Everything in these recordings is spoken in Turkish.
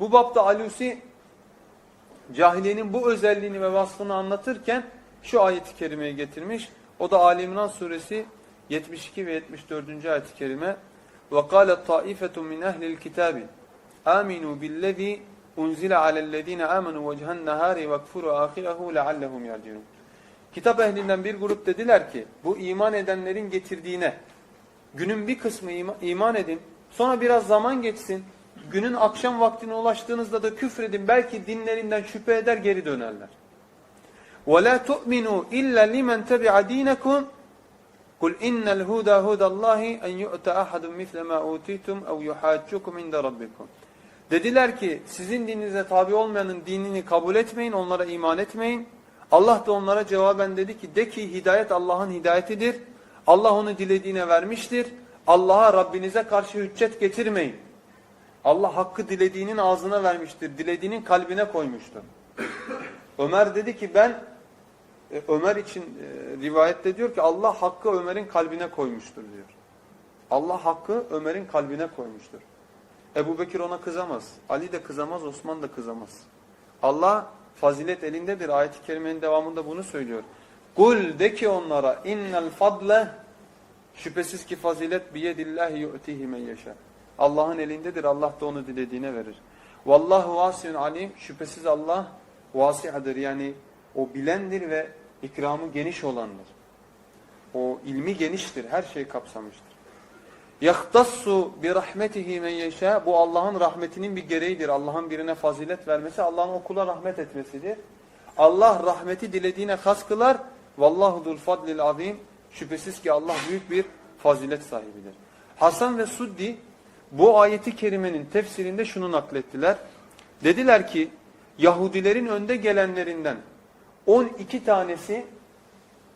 Bu bapta Alusi cahiliyenin bu özelliğini ve vasfını anlatırken şu ayeti kerimeyi getirmiş. O da Ali İmran suresi 72 ve 74. ayet-i kerime. وَقَالَتْ طَائِفَةٌ مِنْ اَهْلِ الْكِتَابِ آمِنُوا بِالَّذ۪ي اُنْزِلَ عَلَى الَّذ۪ينَ آمَنُوا وَجْهَ النَّهَارِ وَكْفُرُوا آخِرَهُ لَعَلَّهُمْ يَرْجِعُونَ Kitap ehlinden bir grup dediler ki bu iman edenlerin getirdiğine günün bir kısmı ima- iman edin sonra biraz zaman geçsin günün akşam vaktine ulaştığınızda da küfredin belki dinlerinden şüphe eder geri dönerler. وَلَا تُؤْمِنُوا إِلَّا لِمَنْ تَبِعَ دِينَكُمْ قُلْ إِنَّ الْهُدَى هُدَى اللّٰهِ اَنْ يُؤْتَ أَحَدٌ مِثْلَ مَا اُوتِيتُمْ اَوْ يُحَاجُّكُمْ عِنْدَ رَبِّكُمْ Dediler ki sizin dininize tabi olmayanın dinini kabul etmeyin, onlara iman etmeyin. Allah da onlara cevaben dedi ki de ki hidayet Allah'ın hidayetidir. Allah onu dilediğine vermiştir. Allah'a Rabbinize karşı hüccet getirmeyin. Allah hakkı dilediğinin ağzına vermiştir. Dilediğinin kalbine koymuştur. Ömer dedi ki ben e, Ömer için e, rivayette diyor ki Allah hakkı Ömer'in kalbine koymuştur diyor. Allah hakkı Ömer'in kalbine koymuştur. Ebu Bekir ona kızamaz. Ali de kızamaz, Osman da kızamaz. Allah fazilet elindedir. Ayet-i kerimenin devamında bunu söylüyor. Kul de ki onlara innel fadle şüphesiz ki fazilet biyedillahi yu'tihi men yeşâ. Allah'ın elindedir. Allah da onu dilediğine verir. Vallahu vasiyun alim. Şüphesiz Allah vasihadır. Yani o bilendir ve ikramı geniş olandır. O ilmi geniştir. Her şeyi kapsamıştır. Yahtassu bi rahmetihi men yeşâ. Bu Allah'ın rahmetinin bir gereğidir. Allah'ın birine fazilet vermesi, Allah'ın o kula rahmet etmesidir. Allah rahmeti dilediğine has kılar. Vallahu zul fadlil azim. Şüphesiz ki Allah büyük bir fazilet sahibidir. Hasan ve Suddi bu ayeti kerimenin tefsirinde şunu naklettiler. Dediler ki Yahudilerin önde gelenlerinden 12 tanesi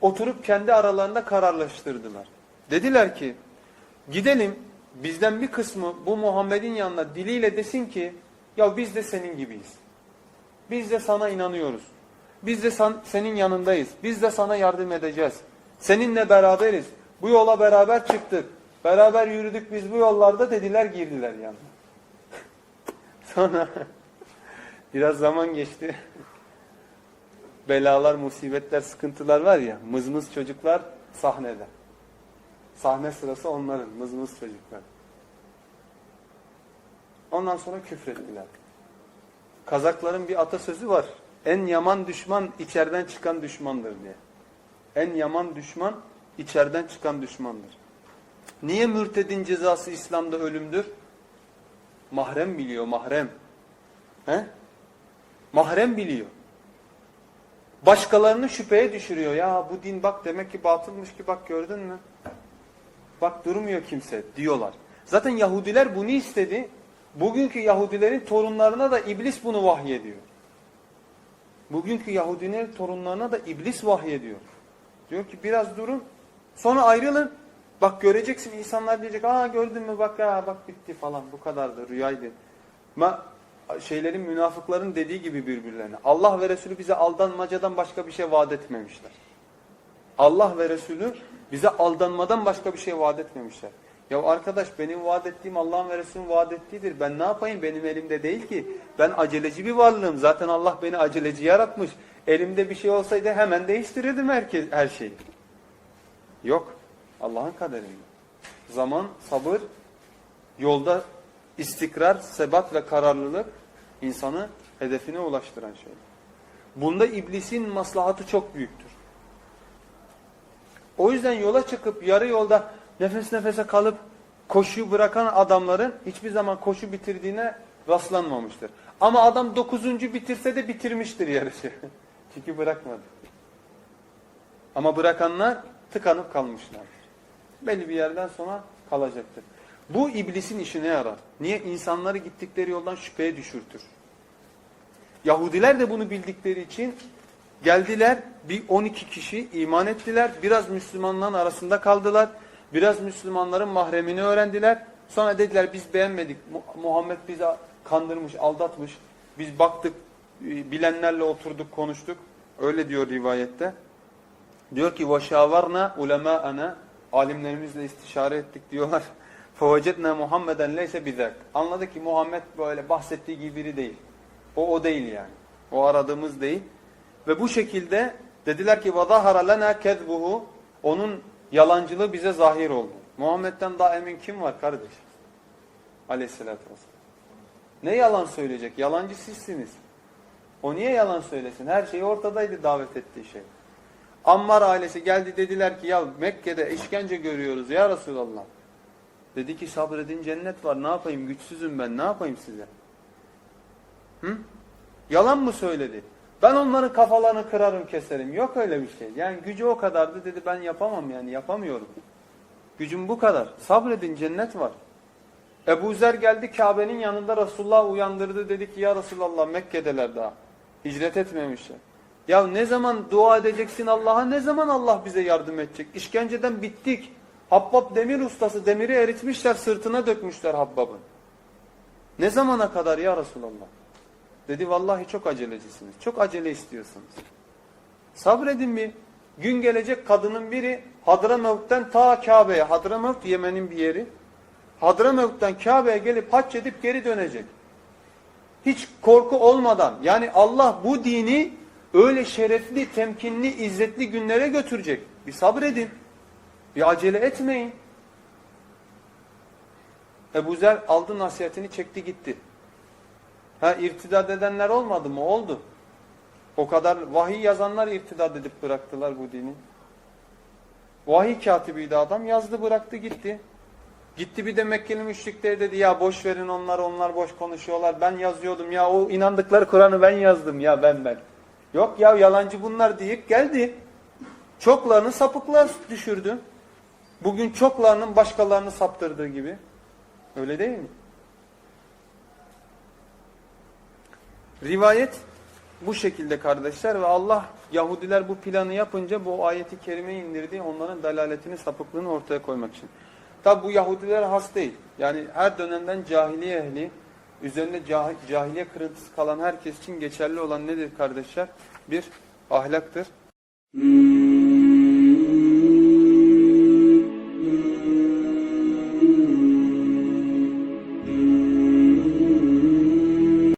oturup kendi aralarında kararlaştırdılar. Dediler ki gidelim bizden bir kısmı bu Muhammed'in yanına diliyle desin ki ya biz de senin gibiyiz. Biz de sana inanıyoruz. Biz de san- senin yanındayız. Biz de sana yardım edeceğiz. Seninle beraberiz. Bu yola beraber çıktık. Beraber yürüdük biz bu yollarda dediler girdiler yanına. Sonra biraz zaman geçti. Belalar, musibetler, sıkıntılar var ya mızmız çocuklar sahnede. Sahne sırası onların mızmız çocuklar. Ondan sonra küfrettiler. Kazakların bir atasözü var. En yaman düşman içeriden çıkan düşmandır diye. En yaman düşman içeriden çıkan düşmandır. Niye mürtedin cezası İslam'da ölümdür? Mahrem biliyor, mahrem. He? Mahrem biliyor. Başkalarını şüpheye düşürüyor. Ya bu din bak demek ki batılmış ki bak gördün mü? Bak durmuyor kimse diyorlar. Zaten Yahudiler bunu istedi. Bugünkü Yahudilerin torunlarına da iblis bunu vahyediyor. Bugünkü Yahudilerin torunlarına da iblis vahyediyor. Diyor ki biraz durun sonra ayrılın. Bak göreceksin insanlar diyecek aa gördün mü bak ya bak bitti falan bu kadardı rüyaydı. Ma şeylerin münafıkların dediği gibi birbirlerine. Allah ve Resulü bize aldanmacadan başka bir şey vaat etmemişler. Allah ve Resulü bize aldanmadan başka bir şey vaat etmemişler. Ya arkadaş benim vaat ettiğim Allah'ın ve Resulünün vaat ettiğidir. Ben ne yapayım benim elimde değil ki. Ben aceleci bir varlığım. Zaten Allah beni aceleci yaratmış. Elimde bir şey olsaydı hemen değiştirirdim herkes, her şeyi. Yok. Allah'ın kaderinde. Zaman, sabır, yolda istikrar, sebat ve kararlılık insanı hedefine ulaştıran şey. Bunda iblisin maslahatı çok büyüktür. O yüzden yola çıkıp yarı yolda nefes nefese kalıp koşuyu bırakan adamların hiçbir zaman koşu bitirdiğine rastlanmamıştır. Ama adam dokuzuncu bitirse de bitirmiştir yarışı. Çünkü bırakmadı. Ama bırakanlar tıkanıp kalmışlardır Belli bir yerden sonra kalacaktır. Bu iblisin işine yarar. Niye? İnsanları gittikleri yoldan şüpheye düşürtür. Yahudiler de bunu bildikleri için geldiler bir 12 kişi iman ettiler. Biraz Müslümanların arasında kaldılar. Biraz Müslümanların mahremini öğrendiler. Sonra dediler biz beğenmedik. Mu- Muhammed bizi kandırmış, aldatmış. Biz baktık, e, bilenlerle oturduk, konuştuk. Öyle diyor rivayette. Diyor ki وَشَاوَرْنَا ulemâ'ana Alimlerimizle istişare ettik diyorlar. فَوَجَدْنَا Muhammeden leyse bizak. Anladı ki Muhammed böyle bahsettiği gibi biri değil. O o değil yani. O aradığımız değil. Ve bu şekilde dediler ki وَظَهَرَ لَنَا كَذْبُهُ Onun yalancılığı bize zahir oldu. Muhammed'den daha emin kim var kardeş? Aleyhissalatü vesselam. Ne yalan söyleyecek? Yalancı sizsiniz. O niye yalan söylesin? Her şey ortadaydı davet ettiği şey. Ammar ailesi geldi dediler ki ya Mekke'de işkence görüyoruz ya Resulallah. Dedi ki sabredin cennet var ne yapayım güçsüzüm ben ne yapayım size? Hı? Yalan mı söyledi? Ben onların kafalarını kırarım keserim. Yok öyle bir şey. Yani gücü o kadardı dedi ben yapamam yani yapamıyorum. Gücüm bu kadar. Sabredin cennet var. Ebu Zer geldi Kabe'nin yanında Resulullah uyandırdı dedi ki ya Resulallah Mekke'deler daha. Hicret etmemişler. Ya ne zaman dua edeceksin Allah'a ne zaman Allah bize yardım edecek? İşkenceden bittik. Habbab demir ustası demiri eritmişler sırtına dökmüşler Habbab'ın. Ne zamana kadar ya Resulallah? Dedi vallahi çok acelecisiniz. Çok acele istiyorsunuz. Sabredin bir. Gün gelecek kadının biri Hadramavut'tan ta Kabe'ye. Hadramavut Yemen'in bir yeri. Hadramavut'tan Kabe'ye gelip hac edip geri dönecek. Hiç korku olmadan. Yani Allah bu dini öyle şerefli, temkinli, izzetli günlere götürecek. Bir sabredin. Bir acele etmeyin. Ebu Zer aldı nasihatini çekti gitti. Ha irtidat edenler olmadı mı? Oldu. O kadar vahiy yazanlar irtidat edip bıraktılar bu dini. Vahiy katibiydi adam yazdı bıraktı gitti. Gitti bir de Mekkeli müşrikleri dedi ya boş verin onlar onlar boş konuşuyorlar. Ben yazıyordum ya o inandıkları Kur'an'ı ben yazdım ya ben ben. Yok ya yalancı bunlar deyip geldi. Çoklarını sapıklığa düşürdü. Bugün çoklarının başkalarını saptırdığı gibi. Öyle değil mi? Rivayet bu şekilde kardeşler ve Allah Yahudiler bu planı yapınca bu ayeti kerime indirdi onların dalaletini sapıklığını ortaya koymak için. Tabi bu Yahudiler has değil. Yani her dönemden cahiliye ehli üzerinde cah- cahiliye kırıntısı kalan herkes için geçerli olan nedir kardeşler? Bir ahlaktır.